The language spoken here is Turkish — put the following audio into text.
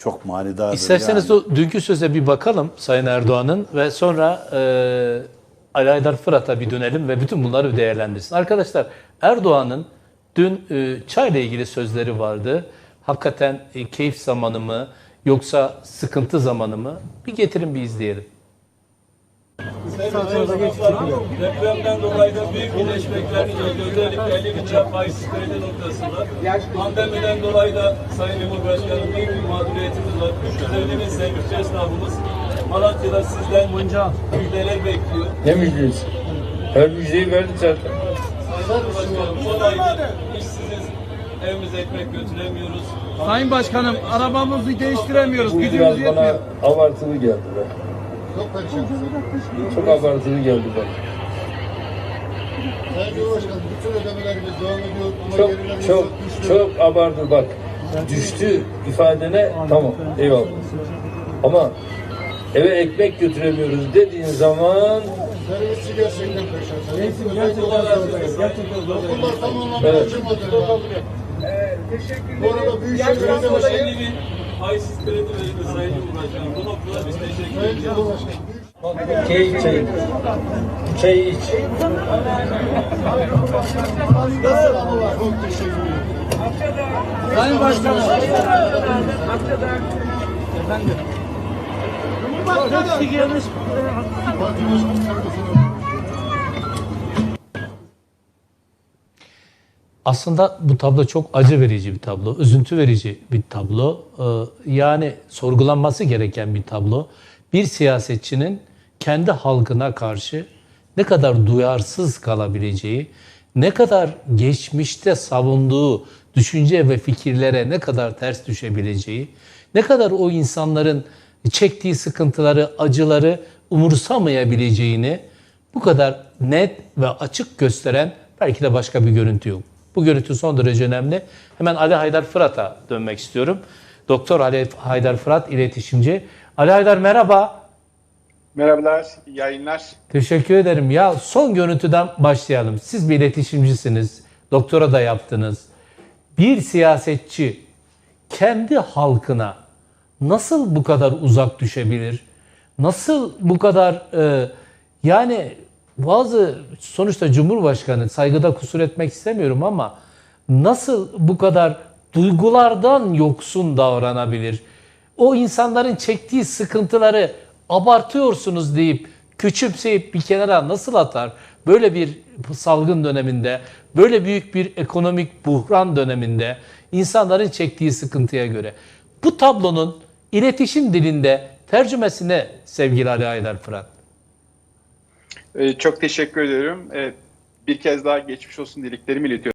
çok manidardır. İsterseniz yani. o dünkü söze bir bakalım Sayın Erdoğan'ın ve sonra e, Ali Aydar Fırat'a bir dönelim ve bütün bunları bir değerlendirsin. Arkadaşlar Erdoğan'ın dün e, çayla ilgili sözleri vardı. Hakikaten e, keyif zamanı mı yoksa sıkıntı zamanı mı? Bir getirin bir izleyelim. Depremden dolayı da büyük birleşmekler oldu. Özellikle 50 bin lira faizsiz kredi noktasında. Pandemiden dolayı da Sayın Cumhurbaşkanım büyük mağduriyetimiz var. 350 bin sevgili esnafımız Malatya'da sizden müjdeler bekliyor. Ne müjdesi? Her müjdeyi verdik zaten. Sayın Cumhurbaşkanım son aydır işsiziz. Evimize ekmek götüremiyoruz. Sayın Başkanım arabamızı değiştiremiyoruz. Bu Gücümüz biraz bana yetmiyor. abartılı geldi be. Çok abartılı geldi bana. Sayın Cumhurbaşkanım bütün ödemelerimiz devam ediyor ama Çok çok çok abartı bak. Düştü ifadene tamam eyvallah. Ama eve ekmek götüremiyoruz dediğin zaman gerçekten. Okullar Evet. açılmadı. Bu arada Büyükşehir Belediye Sonra Başkanı 50 bin faizsiz kredi verildi Sayın Cumhurbaşkanım. Bu noktada biz teşekkür ediyoruz. Cumhurbaşkanı. çay çay. Çay iç. Çok teşekkür ederim. Sayın Başkanım. Parti Başkanı saygısını Aslında bu tablo çok acı verici bir tablo, üzüntü verici bir tablo. Ee, Yani sorgulanması gereken bir tablo. Bir siyasetçinin kendi halkına karşı ne kadar duyarsız kalabileceği, ne kadar geçmişte savunduğu düşünce ve fikirlere ne kadar ters düşebileceği, ne kadar o insanların çektiği sıkıntıları, acıları umursamayabileceğini bu kadar net ve açık gösteren belki de başka bir görüntü yok. Bu görüntü son derece önemli. Hemen Ali Haydar Fırat'a dönmek istiyorum. Doktor Ali Haydar Fırat iletişimci. Ali Haydar merhaba. Merhabalar, iyi yayınlar. Teşekkür ederim. Ya son görüntüden başlayalım. Siz bir iletişimcisiniz. Doktora da yaptınız. Bir siyasetçi kendi halkına nasıl bu kadar uzak düşebilir? Nasıl bu kadar e, yani bazı sonuçta Cumhurbaşkanı saygıda kusur etmek istemiyorum ama nasıl bu kadar duygulardan yoksun davranabilir? O insanların çektiği sıkıntıları abartıyorsunuz deyip küçümseyip bir kenara nasıl atar? Böyle bir salgın döneminde, böyle büyük bir ekonomik buhran döneminde insanların çektiği sıkıntıya göre. Bu tablonun iletişim dilinde tercümesine sevgili Ali Aydar Fırat. Ee, çok teşekkür ediyorum. Bir kez daha geçmiş olsun dileklerimi iletiyorum.